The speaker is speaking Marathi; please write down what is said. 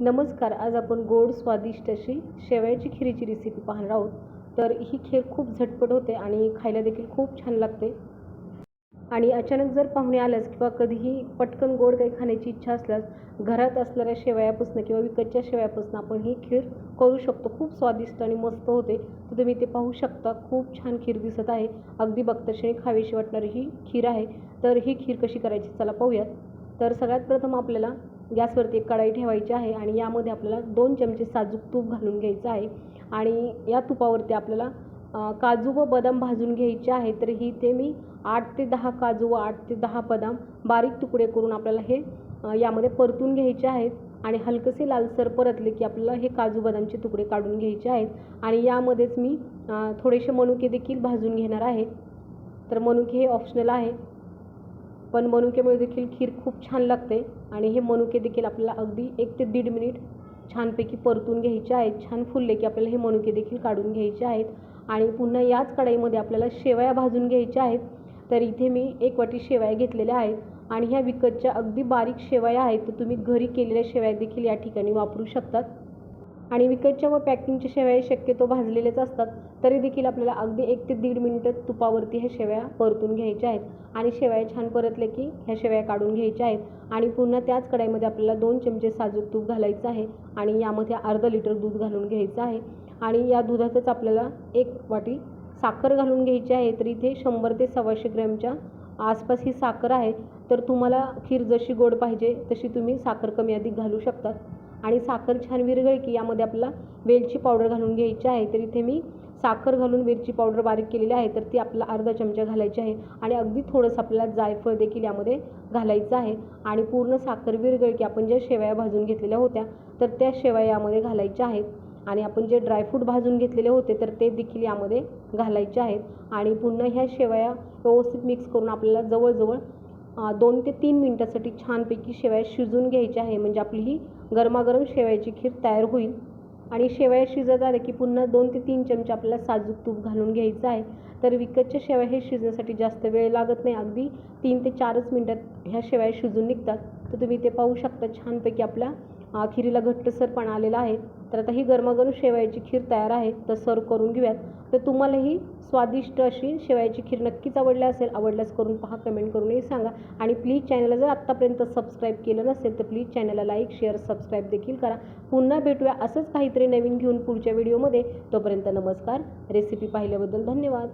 नमस्कार आज आपण गोड स्वादिष्ट अशी शेवयाची खिरीची रेसिपी पाहणार आहोत. तर ही खीर खूप झटपट होते आणि खायला देखील खूप छान लागते. आणि अचानक जर पाहुणे आल्यास किंवा कधीही पटकन गोड काही खाण्याची इच्छा असल्यास घरात असणाऱ्या शेवयापासून किंवा विकतच्या शेवयापासून आपण ही खीर करू शकतो. खूप स्वादिष्ट आणि मस्त होते. तर तुम्ही ते पाहू शकता. खूप छान खीर दिसत आहे. अगदी बघतक्षणी खावीशी वाटणारी ही खीर आहे. तर ही खीर कशी करायची? चला पाहूयात. तर सगळ्यात प्रथम आपल्याला गॅसवरती एक कढाई ठेवायची आहे आणि यामध्ये आपल्याला दोन चमचे साजूक तूप घालून घ्यायचं आहे. आणि या तुपावरती आपल्याला काजू व बदाम भाजून घ्यायचे आहे. तर ही ते मी आठ ते दहा काजू व आठ ते दहा बदाम बारीक तुकडे करून आपल्याला हे यामध्ये परतून घ्यायचे आहेत. आणि हलकसे लालसर परतले की आपल्याला हे काजू बदामचे तुकडे काढून घ्यायचे आहेत. आणि यामध्येच मी थोडेसे मनुके देखील भाजून घेणार आहे. तर मनुके हे ऑप्शनल आहे. पण मनुक्यामुळे देखील खीर खूप छान लागते आणि हे मनुके देखील आपल्याला अगदी एक ते दीड मिनिट छानपैकी परतून घ्यायचे आहेत छान फुलले की आपल्याला हे मनुके देखील काढून घ्यायचे आहेत. आणि पुन्हा याच कढईमध्ये आपल्याला शेवया भाजून घ्यायच्या आहेत. तर इथे मी एक वाटी शेवया घेतलेल्या आहेत आणि ह्या विकतच्या अगदी बारीक शेवया आहेत. तर तुम्ही घरी केलेल्या शेवया देखील या ठिकाणी वापरू शकतात. आणि विकतच्या व पॅकिंगच्या शेवया शक्यतो भाजलेलेच असतात तरी देखील आपल्याला अगदी एक ते दीड मिनटं तुपावरती ह्या शेवया परतून घ्यायच्या आहेत. आणि शेवया छान परतले की ह्या शेवया काढून घ्यायच्या आहेत. आणि पुन्हा त्याच कढाईमध्ये आपल्याला दोन चमचे साजूक तूप घालायचं आहे आणि यामध्ये अर्धा लिटर दूध घालून घ्यायचं आहे. आणि या दुधातच आपल्याला एक वाटी साखर घालून घ्यायची आहे तर इथे शंभर ते सव्वाशे ग्रॅमच्या आसपास ही साखर आहे. तर तुम्हाला खीर जशी गोड पाहिजे तशी तुम्ही साखर कमी अधिक घालू शकतात आणि साखर छान विरगळ की यामध्ये आपल्याला वेलची पावडर घालून घ्यायची आहे. तर इथे मी साखर घालून वेलची पावडर बारीक केलेली आहे. तर ती आपल्याला अर्धा चमचा घालायची आहे. आणि अगदी थोडंसं आपल्याला जायफळ देखील यामध्ये घालायचं आहे. आणि पूर्ण साखर विरघळली की आपण ज्या शेवया भाजून घेतलेल्या होत्या तर त्या शेवया यामध्ये घालायच्या आहेत. आणि आपण जे ड्रायफ्रूट भाजून घेतलेले होते तर ते देखील यामध्ये घालायचे आहेत. आणि पुन्हा ह्या शेवया व्यवस्थित मिक्स करून आपल्याला जवळजवळ दोन ते तीन मिनटासाठी छानपैकी शेवया शिजून घ्यायची आहे. म्हणजे आपली ही गरमागरम शेवयाची खीर तयार होईल. आणि शेवया शिजत आले की पुन्हा दोन ते तीन चमचे आपल्याला साजूक तूप घालून घ्यायचं आहे. तर विकतच्या शेवया हे शिजण्यासाठी जास्त वेळ लागत नाही. अगदी तीन ते चारच मिनटात ह्या शेवया शिजून निघतात. तर तुम्ही ते पाहू शकता छानपैकी आपल्या खिरीला घट्टसरपणा आलेला आहे. तर आता ही गरमागरम शेवयाची खीर तयार आहे. तर सर्व करून घेऊयात. तर तुम्हालाही स्वादिष्ट अशी शेवयाची खीर नक्कीच आवडली असेल आवडल्यास करून पहा कमेंट करूनही सांगा. आणि प्लीज चॅनलला जर आत्तापर्यंत सबस्क्राईब केलं नसेल तर प्लीज चॅनलला लाईक शेअर सबस्क्राईब देखील करा. पुन्हा भेटूया असंच काहीतरी नवीन घेऊन पुढच्या व्हिडिओमध्ये. तोपर्यंत नमस्कार. रेसिपी पाहिल्याबद्दल धन्यवाद.